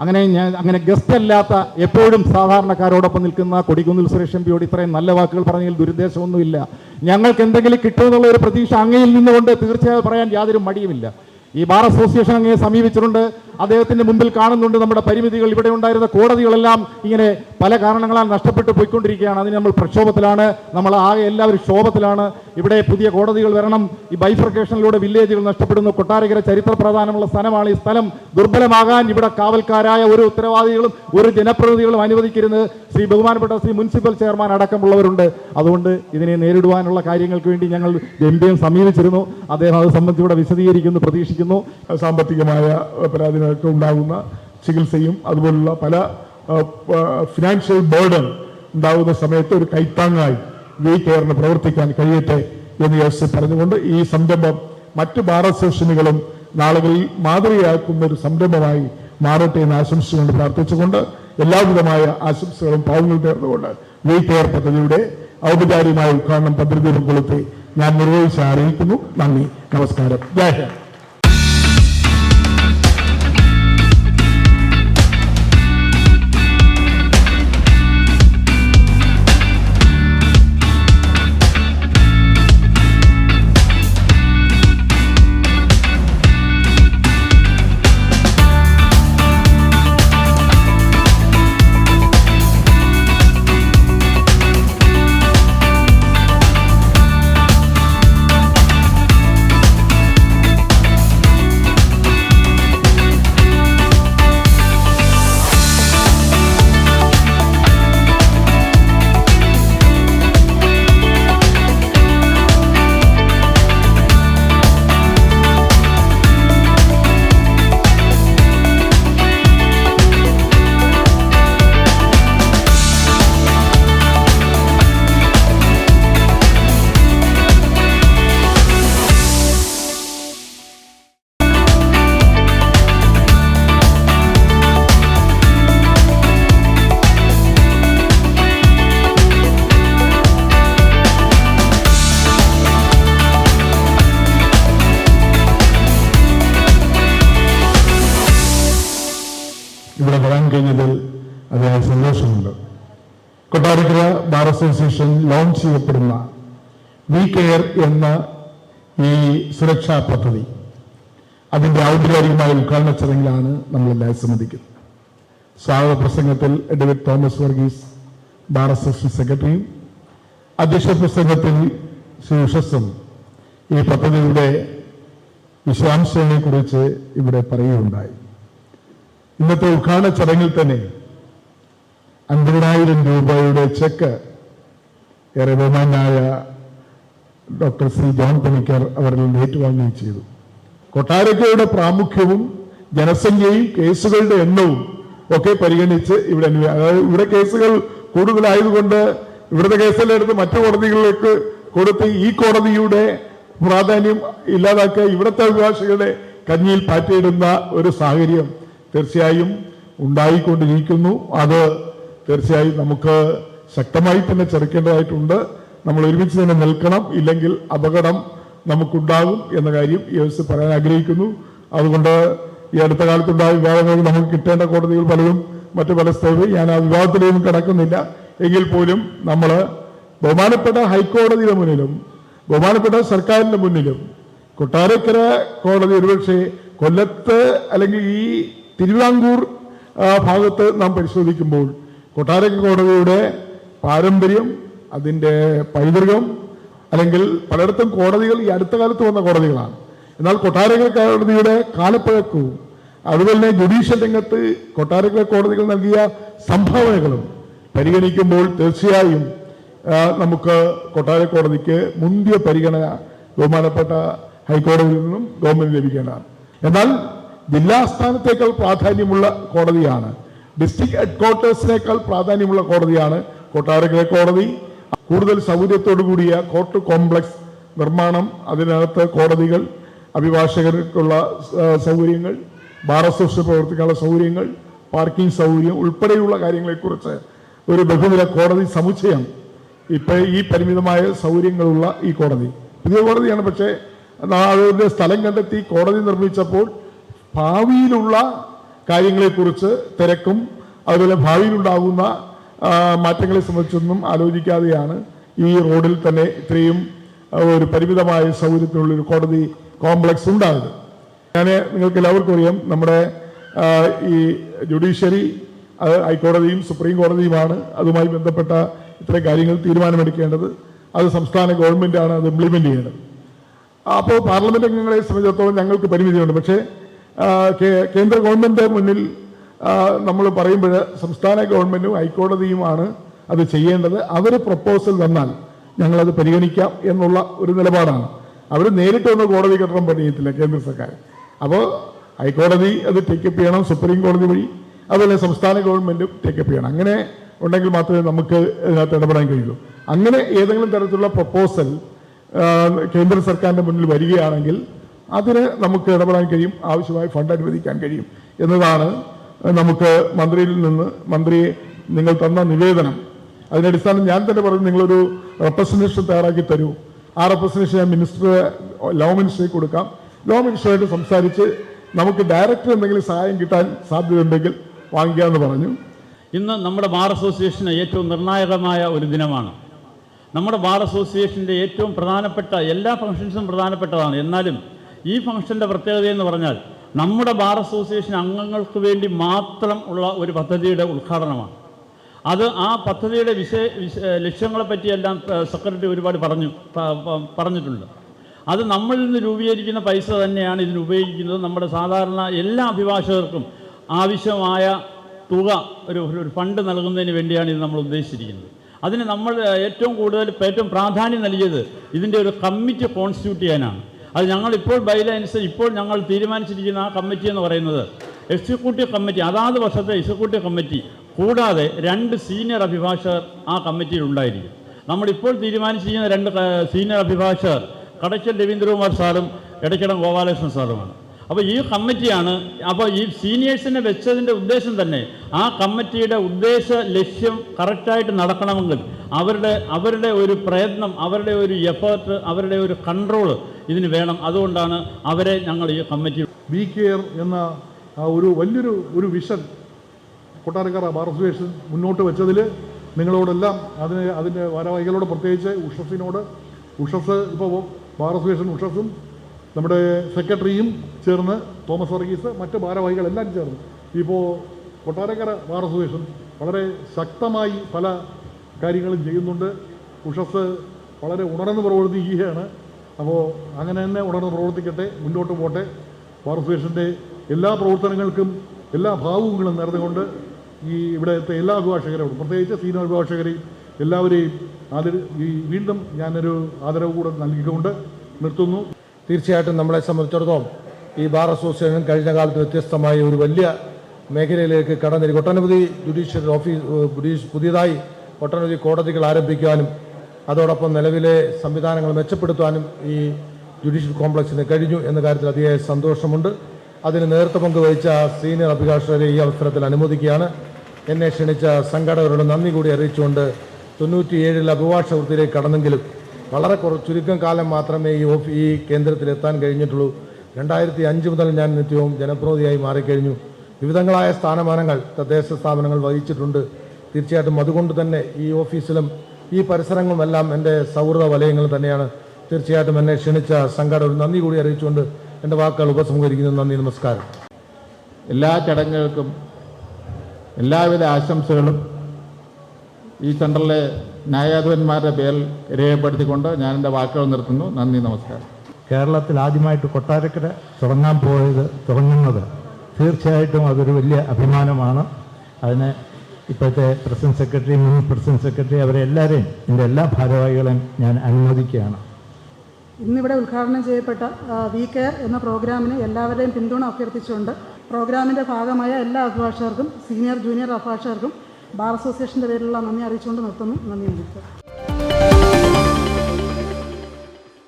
അങ്ങനെ ഞാൻ അങ്ങനെ ഗസ്റ്റ് അല്ലാത്ത എപ്പോഴും സാധാരണക്കാരോടൊപ്പം നിൽക്കുന്ന കൊടിക്കുന്നിൽ സുരേഷ് എം പിയോട് ഇത്രയും നല്ല വാക്കുകൾ പറഞ്ഞതിൽ ദുരുദ്ദേശമൊന്നുമില്ല. ഞങ്ങൾക്ക് എന്തെങ്കിലും കിട്ടുമെന്നുള്ള ഒരു പ്രതീക്ഷ അങ്ങയിൽ നിന്നുകൊണ്ട് തീർച്ചയായും പറയാൻ യാതൊരു മടിയുമില്ല. ഈ ബാർ അസോസിയേഷൻ അങ്ങയെ സമീപിച്ചിട്ടുണ്ട്. അദ്ദേഹത്തിന്റെ മുമ്പിൽ കാണുന്നുണ്ട് നമ്മുടെ പരിമിതികൾ. ഇവിടെ ഉണ്ടായിരുന്ന കോടതികളെല്ലാം ഇങ്ങനെ പല കാരണങ്ങളാൽ നഷ്ടപ്പെട്ടു പോയിക്കൊണ്ടിരിക്കുകയാണ്. അതിന് നമ്മൾ പ്രക്ഷോഭത്തിലാണ്. നമ്മൾ ആകെ എല്ലാവരും ക്ഷോഭത്തിലാണ്. ഇവിടെ പുതിയ കോടതികൾ വരണം. ഈ ബൈഫർക്കേഷനിലൂടെ വില്ലേജുകൾ നഷ്ടപ്പെടുന്നു. കൊട്ടാരക്കര ചരിത്ര പ്രാധാന്യമുള്ള സ്ഥലമാണ് ഈ സ്ഥലം. ദുർബലമാകാൻ ഇവിടെ കാവൽക്കാരായ ഒരു ഉത്തരവാദികളും ഒരു ജനപ്രതിനിധികളും അനുവദിക്കരുത്. ശ്രീ ബഹുമാനപ്പെട്ട ശ്രീ മുനിസിപ്പൽ ചെയർമാൻ അടക്കമുള്ളവരുണ്ട്. അതുകൊണ്ട് ഇതിനെ നേരിടുവാനുള്ള കാര്യങ്ങൾക്ക് വേണ്ടി ഞങ്ങൾ എം സമീപിച്ചിരുന്നു. അദ്ദേഹം അത് സംബന്ധിച്ച് ഇവിടെ വിശദീകരിക്കുന്നു പ്രതീക്ഷിക്കുന്നു. സാമ്പത്തികമായ പരാതികളൊക്കെ ഉണ്ടാകുന്ന ചികിത്സയും അതുപോലുള്ള പല ഫിനാൻഷ്യൽ ബേർഡൻ ഉണ്ടാകുന്ന സമയത്ത് ഒരു കൈത്താങ്ങായി വി കെയറിന് പ്രവർത്തിക്കാൻ കഴിയട്ടെ എന്ന് യോസ് പറഞ്ഞുകൊണ്ട് ഈ സംരംഭം മറ്റ് ബാർ അസോസിയേഷനുകളും നാളുകളിൽ മാതൃകയാക്കുന്ന ഒരു സംരംഭമായി മാറട്ടെ എന്ന് ആശംസിച്ചുകൊണ്ട് പ്രാർത്ഥിച്ചുകൊണ്ട് എല്ലാവിധമായ ആശംസകളും പാവങ്ങൾ നേർന്നുകൊണ്ട് വി കെയർ പദ്ധതിയുടെ ഔപചാരികമായ ഉദ്ഘാടനം പദ്ധതി കൊളുത്തി ഞാൻ നിർവഹിച്ച് അറിയിക്കുന്നു നന്ദി. നമസ്കാരം. ജയ് കഴിഞ്ഞതിൽ അതിയായ സന്തോഷമുണ്ട്. കൊട്ടാരക്കര ബാർ അസോസിയേഷൻ ലോഞ്ച് ചെയ്യപ്പെടുന്ന വി കെയർ എന്ന ഈ സുരക്ഷാ പദ്ധതി അതിന്റെ ഔദ്യോഗികമായ ഉദ്ഘാടന ചടങ്ങിലാണ് നമ്മളെല്ലാം സമ്മതിക്കുന്നത് സ്വാഗത പ്രസംഗത്തിൽ David Thomas Varghese bar association സെക്രട്ടറിയും അധ്യക്ഷ പ്രസംഗത്തിൽ ശ്രീ ഈ പദ്ധതിയുടെ വിശദാംശങ്ങളെക്കുറിച്ച് ഇവിടെ പറയുകയുണ്ടായി. ഇന്നത്തെ ഉദ്ഘാടന ചടങ്ങിൽ തന്നെ അൻപതിനായിരം രൂപയുടെ ചെക്ക് ഏറെ ബഹുമാനായ ഡോക്ടർ സി ജോൺ പണിക്കർ അവരിൽ നിന്ന് ഏറ്റുവാങ്ങുകയും ചെയ്തു. കൊട്ടാരക്കയുടെ പ്രാമുഖ്യവും ജനസംഖ്യയും കേസുകളുടെ എണ്ണവും ഒക്കെ പരിഗണിച്ച് ഇവിടെ അതായത് ഇവിടെ കേസുകൾ കൂടുതലായതുകൊണ്ട് ഇവിടുത്തെ കേസിലെടുത്ത് മറ്റു കോടതികളിലേക്ക് കൊടുത്ത് ഈ കോടതിയുടെ പ്രാധാന്യം ഇല്ലാതാക്കുക ഇവിടുത്തെ അഭിഭാഷകരുടെ കഞ്ഞിയിൽ പാറ്റിയിടുന്ന ഒരു സാഹചര്യം തീർച്ചയായും ഉണ്ടായിക്കൊണ്ടിരിക്കുന്നു. അത് തീർച്ചയായും നമുക്ക് ശക്തമായി തന്നെ ചെറുക്കേണ്ടതായിട്ടുണ്ട്. നമ്മൾ ഒരുമിച്ച് തന്നെ നിൽക്കണം. ഇല്ലെങ്കിൽ അപകടം നമുക്കുണ്ടാകും എന്ന കാര്യം ഈ ദിവസം പറയാൻ ആഗ്രഹിക്കുന്നു. അതുകൊണ്ട് ഈ അടുത്ത കാലത്തുണ്ടായ വിവാദങ്ങൾ നമുക്ക് കിട്ടേണ്ട കോടതികൾ പലതും മറ്റു പല സ്ഥലത്ത് ഞാൻ ആ വിവാദത്തിലൊന്നും കിടക്കുന്നില്ല. എങ്കിൽ പോലും നമ്മൾ ബഹുമാനപ്പെട്ട ഹൈക്കോടതിയുടെ മുന്നിലും ബഹുമാനപ്പെട്ട സർക്കാരിന്റെ മുന്നിലും കൊട്ടാരക്കര കോടതി ഒരുപക്ഷെ കൊല്ലത്ത് അല്ലെങ്കിൽ ഈ തിരുവിതാംകൂർ ഭാഗത്ത് നാം പരിശോധിക്കുമ്പോൾ കൊട്ടാരക്കര കോടതിയുടെ പാരമ്പര്യം അതിന്റെ പൈതൃകം അല്ലെങ്കിൽ പലയിടത്തും കോടതികൾ ഈ അടുത്ത കാലത്ത് വന്ന കോടതികളാണ്. എന്നാൽ കൊട്ടാരക്കര കോടതിയുടെ കാലപ്പഴക്കവും അതുപോലെ തന്നെ ജുഡീഷ്യൽ രംഗത്ത് കൊട്ടാരക്കര കോടതികൾ നൽകിയ സംഭാവനകളും പരിഗണിക്കുമ്പോൾ തീർച്ചയായും നമുക്ക് കൊട്ടാര കോടതിക്ക് മുന്തിയ പരിഗണന ബഹുമാനപ്പെട്ട ഹൈക്കോടതിയിൽ നിന്നും ഗവൺമെന്റ് ലഭിക്കേണ്ടതാണ്. എന്നാൽ ജില്ലാസ്ഥാനത്തേക്കാൾ പ്രാധാന്യമുള്ള കോടതിയാണ്. ഡിസ്ട്രിക്ട് ഹെഡ്ക്വാർട്ടേഴ്സിനേക്കാൾ പ്രാധാന്യമുള്ള കോടതിയാണ് കൊട്ടാരക്കര കോടതി. കൂടുതൽ സൗകര്യത്തോടു കൂടിയ കോർട്ട് കോംപ്ലക്സ് നിർമ്മാണം അതിനകത്ത് കോടതികൾ അഭിഭാഷകർക്കുള്ള സൗകര്യങ്ങൾ ബാർ അസോസിയേഷൻ പ്രവർത്തിക്കാനുള്ള സൗകര്യങ്ങൾ പാർക്കിംഗ് സൗകര്യം ഉൾപ്പെടെയുള്ള കാര്യങ്ങളെക്കുറിച്ച് ഒരു ബഹുനില കോടതി സമുച്ചയം ഇപ്പൊ ഈ പരിമിതമായ സൗകര്യങ്ങളുള്ള ഈ കോടതി. പുതിയ കോടതിയാണ്. പക്ഷേ അതിന്റെ സ്ഥലം കണ്ടെത്തി കോടതി നിർമ്മിച്ചപ്പോൾ ഭാവിയിലുള്ള കാര്യങ്ങളെക്കുറിച്ച് തിരക്കും അതുപോലെ ഭാവിയിലുണ്ടാകുന്ന മാറ്റങ്ങളെ സംബന്ധിച്ചൊന്നും ആലോചിക്കാതെയാണ് ഈ റോഡിൽ തന്നെ ഇത്രയും ഒരു പരിമിതമായ സൗകര്യത്തിനുള്ളൊരു കോടതി കോംപ്ലക്സ് ഉണ്ടായത്. ഞാൻ നിങ്ങൾക്ക് എല്ലാവർക്കും അറിയാം നമ്മുടെ ഈ ജുഡീഷ്യറി ഹൈക്കോടതിയും സുപ്രീം കോടതിയുമാണ് അതുമായി ബന്ധപ്പെട്ട ഇത്തരം കാര്യങ്ങൾ തീരുമാനമെടുക്കേണ്ടത്. അത് സംസ്ഥാന ഗവൺമെന്റാണ് അത് ഇംപ്ലിമെന്റ് ചെയ്യേണ്ടത്. അപ്പോൾ പാർലമെന്റ് അംഗങ്ങളെ സംബന്ധിച്ചിടത്തോളം ഞങ്ങൾക്ക് പരിമിതിയുണ്ട്. പക്ഷേ കേന്ദ്ര ഗവൺമെന്റ് മുന്നിൽ നമ്മൾ പറയുമ്പോൾ സംസ്ഥാന ഗവൺമെന്റും ഹൈക്കോടതിയുമാണ് അത് ചെയ്യേണ്ടത്. അവർ പ്രപ്പോസൽ തന്നാൽ ഞങ്ങളത് പരിഗണിക്കാം എന്നുള്ള ഒരു നിലപാടാണ്. അവർ നേരിട്ട് ഒന്നും കോടതി കെട്ടണം പണിയത്തില്ല കേന്ദ്ര സർക്കാർ. അപ്പോൾ ഹൈക്കോടതി അത് ടേക്കപ്പ് ചെയ്യണം സുപ്രീം കോടതി വഴി അതുപോലെ സംസ്ഥാന ഗവൺമെന്റും ടേക്കപ്പ് ചെയ്യണം. അങ്ങനെ ഉണ്ടെങ്കിൽ മാത്രമേ നമുക്ക് ഇതിനകത്ത് ഇടപെടാൻ കഴിയൂ. അങ്ങനെ ഏതെങ്കിലും തരത്തിലുള്ള പ്രപ്പോസൽ കേന്ദ്ര സർക്കാരിന്റെ മുന്നിൽ വരികയാണെങ്കിൽ അതിന് നമുക്ക് ഇടപെടാൻ കഴിയും ആവശ്യമായ ഫണ്ട് അനുവദിക്കാൻ കഴിയും എന്നതാണ് നമുക്ക് മന്ത്രിയിൽ നിന്ന് മന്ത്രിയെ നിങ്ങൾ തന്ന നിവേദനം. അതിന്റെ അടിസ്ഥാനം ഞാൻ തന്നെ പറഞ്ഞു നിങ്ങളൊരു റെപ്രസെന്റേഷൻ തയ്യാറാക്കി തരൂ. ആ റെപ്രസെന്റേഷൻ ഞാൻ മിനിസ്റ്റർ ലോ മിനിസ്റ്ററിൽ കൊടുക്കാം. ലോ മിനിസ്റ്ററുമായിട്ട് സംസാരിച്ച് നമുക്ക് ഡയറക്റ്റ് എന്തെങ്കിലും സഹായം കിട്ടാൻ സാധ്യതയുണ്ടെങ്കിൽ വാങ്ങിക്കാമെന്ന് പറഞ്ഞു. ഇന്ന് നമ്മുടെ ബാർ അസോസിയേഷന് ഏറ്റവും നിർണായകമായ ഒരു ദിനമാണ്. നമ്മുടെ ബാർ അസോസിയേഷന്റെ ഏറ്റവും പ്രധാനപ്പെട്ട എല്ലാ ഫംഗ്ഷൻസും പ്രധാനപ്പെട്ടതാണ്. എന്നാലും ഈ ഫംഗ്ഷന്റെ പ്രത്യേകത എന്ന് പറഞ്ഞാൽ നമ്മുടെ ബാർ അസോസിയേഷൻ അംഗങ്ങൾക്ക് വേണ്ടി മാത്രം ഉള്ള ഒരു പദ്ധതിയുടെ ഉദ്ഘാടനമാണ്. അത് ആ പദ്ധതിയുടെ വിഷയ ലക്ഷ്യങ്ങളെ ലക്ഷ്യങ്ങളെപ്പറ്റിയെല്ലാം സെക്രട്ടറി ഒരുപാട് പറഞ്ഞു പറഞ്ഞിട്ടുണ്ട്. അത് നമ്മളിൽ നിന്ന് രൂപീകരിക്കുന്ന പൈസ തന്നെയാണ് ഇതിന് ഉപയോഗിക്കുന്നത്. നമ്മുടെ സാധാരണ എല്ലാ അഭിഭാഷകർക്കും ആവശ്യമായ തുക ഒരു ഒരു ഫണ്ട് നൽകുന്നതിന് വേണ്ടിയാണ് ഇത് നമ്മൾ ഉദ്ദേശിച്ചിരിക്കുന്നത്. അതിന് നമ്മൾ ഏറ്റവും കൂടുതൽ ഏറ്റവും പ്രാധാന്യം നൽകിയത് ഇതിന്റെ ഒരു കമ്മിറ്റി കോൺസ്റ്റിറ്റ്യൂട്ട് ചെയ്യാനാണ്. അത് ഞങ്ങൾ ഇപ്പോൾ ബൈല അനുസരിച്ച് ഇപ്പോൾ ഞങ്ങൾ തീരുമാനിച്ചിരിക്കുന്ന ആ കമ്മിറ്റി എന്ന് പറയുന്നത് എക്സിക്യൂട്ടീവ് കമ്മിറ്റി അതാത് വർഷത്തെ എക്സിക്യൂട്ടീവ് കമ്മിറ്റി കൂടാതെ രണ്ട് സീനിയർ അഭിഭാഷകർ ആ കമ്മിറ്റിയിൽ ഉണ്ടായിരിക്കും. നമ്മളിപ്പോൾ തീരുമാനിച്ചിരിക്കുന്ന രണ്ട് സീനിയർ അഭിഭാഷകർ കടച്ചൽ രവീന്ദ്രകുമാർ സാറും ഇടയ്ക്കിടം ഗോപാലകൃഷ്ണൻ സാറുമാണ്. അപ്പോൾ ഈ കമ്മിറ്റിയാണ് അപ്പോൾ ഈ സീനിയേഴ്സിനെ വെച്ചതിന്റെ ഉദ്ദേശം തന്നെ ആ കമ്മിറ്റിയുടെ ഉദ്ദേശ ലക്ഷ്യം കറക്റ്റായിട്ട് നടക്കണമെങ്കിൽ അവരുടെ അവരുടെ ഒരു പ്രയത്നം അവരുടെ ഒരു എഫേർട്ട് അവരുടെ ഒരു കൺട്രോൾ ഇതിന് വേണം. അതുകൊണ്ടാണ് അവരെ ഞങ്ങൾ ഈ കമ്മിറ്റി ബി കെയർ എന്ന ഒരു വലിയൊരു ഒരു വിഷൻ കൊട്ടാരക്കര ബാർ അസോസിയേഷൻ മുന്നോട്ട് വെച്ചതിൽ നിങ്ങളോടെല്ലാം അതിന് അതിന്റെ ഭാരവാഹികളോട് പ്രത്യേകിച്ച് ഉഷസിനോട് ഉഷസ് ഇപ്പോൾ ബാർ അസോസിയേഷൻ ഉഷസും നമ്മുടെ സെക്രട്ടറിയും ചേർന്ന് തോമസ് വർഗീസ് മറ്റ് ഭാരവാഹികളെല്ലാം ചേർന്ന്. ഇപ്പോൾ കൊട്ടാരക്കര ബാർ അസോസിയേഷൻ വളരെ ശക്തമായി പല കാര്യങ്ങളും ചെയ്യുന്നുണ്ട്. ഉഷസ് വളരെ ഉണർന്ന് പ്രവർത്തിക്കുകയാണ്. അപ്പോൾ അങ്ങനെ തന്നെ ഉണർന്ന് പ്രവർത്തിക്കട്ടെ മുന്നോട്ട് പോട്ടെ. ബാർ അസോസിയേഷന്റെ എല്ലാ പ്രവർത്തനങ്ങൾക്കും എല്ലാ ഭാവങ്ങളും നേർന്നുകൊണ്ട് ഈ ഇവിടുത്തെ എല്ലാ അഭിഭാഷകരോടും പ്രത്യേകിച്ച് സീനിയർ അഭിഭാഷകരെയും എല്ലാവരെയും ആദര ഈ വീണ്ടും ഞാനൊരു ആദരവ് കൂടെ നൽകിക്കൊണ്ട് നിർത്തുന്നു. തീർച്ചയായിട്ടും നമ്മളെ സംബന്ധിച്ചിടത്തോളം ഈ ബാർ അസോസിയേഷൻ കഴിഞ്ഞ കാലത്ത് വ്യത്യസ്തമായ ഒരു വലിയ മേഖലയിലേക്ക് കടന്നിരിക്കും ഒട്ടനവധി ജുഡീഷ്യൽ ഓഫീസ് ജുഡീഷ് പുതിയതായി ഒട്ടനവധി കോടതികൾ ആരംഭിക്കാനും അതോടൊപ്പം നിലവിലെ സംവിധാനങ്ങൾ മെച്ചപ്പെടുത്താനും ഈ ജുഡീഷ്യൽ കോംപ്ലക്സിന് കഴിഞ്ഞു എന്ന കാര്യത്തിൽ അതിയായ സന്തോഷമുണ്ട്. അതിന് നേതൃത്വ പങ്ക് വഹിച്ച സീനിയർ അഭിഭാഷകരെ ഈ അവസരത്തിൽ അനുമോദിക്കുകയാണ്. എന്നെ ക്ഷണിച്ച സംഘടകരോട് നന്ദി കൂടി അറിയിച്ചുകൊണ്ട് തൊണ്ണൂറ്റിയേഴിൽ അഭിഭാഷക വൃത്തിയിലേക്ക് കടന്നെങ്കിലും വളരെ കുറ ചുരുക്കം കാലം മാത്രമേ ഈ ഓഫ് ഈ കേന്ദ്രത്തിൽ എത്താൻ കഴിഞ്ഞിട്ടുള്ളൂ. രണ്ടായിരത്തി അഞ്ച് മുതൽ ഞാൻ നിത്യവും ജനപ്രതിനിധിയായി മാറിക്കഴിഞ്ഞു. വിവിധങ്ങളായ സ്ഥാനമാനങ്ങൾ തദ്ദേശ സ്ഥാപനങ്ങൾ വഹിച്ചിട്ടുണ്ട്. തീർച്ചയായിട്ടും അതുകൊണ്ട് തന്നെ ഈ ഓഫീസിലും ഈ പരിസരങ്ങളുമെല്ലാം എന്റെ സൗഹൃദ വലയങ്ങൾ തന്നെയാണ്. തീർച്ചയായിട്ടും എന്നെ ക്ഷണിച്ച സംഘാടകർ നന്ദി കൂടി അറിയിച്ചുകൊണ്ട് എന്റെ വാക്കുകൾ ഉപസംഹരിക്കുന്നു. നന്ദി നമസ്കാരം. എല്ലാ ചടങ്ങുകൾക്കും എല്ലാവിധ ആശംസകളും ഈ സെന്ററിലെ ന്യായാധിപന്മാരുടെ പേരിൽ രേഖപ്പെടുത്തിക്കൊണ്ട് ഞാൻ എന്റെ വാക്കുകൾ നിർത്തുന്നു. നന്ദി നമസ്കാരം. കേരളത്തിൽ ആദ്യമായിട്ട് കൊട്ടാരക്കര തുടങ്ങാൻ പോയത് തുടങ്ങുന്നത് തീർച്ചയായിട്ടും അതൊരു വലിയ അഭിമാനമാണ്. അതിന് ഇപ്പോഴത്തെ പ്രസിഡന്റ് സെക്രട്ടറി മുൻ പ്രസിഡന്റ് സെക്രട്ടറി അവരെ എല്ലാവരെയും എന്റെ എല്ലാ ഭാരവാഹികളെയും ഞാൻ അനുമോദിക്കുകയാണ്. ഇന്നിവിടെ ഉദ്ഘാടനം ചെയ്യപ്പെട്ട വി കെയർ എന്ന പ്രോഗ്രാമിന് എല്ലാവരുടെയും പിന്തുണ അഭ്യർത്ഥിച്ചുകൊണ്ട് പ്രോഗ്രാമിന്റെ ഭാഗമായ എല്ലാ അഭിഭാഷകർക്കും സീനിയർ ജൂനിയർ അഭിഭാഷകർക്കും ബാർ അസോസിയേഷന്റെ പേരിലുള്ള നന്ദി അറിയിച്ചുകൊണ്ട് നിർത്തുന്നു. നന്ദി നമസ്കാരം.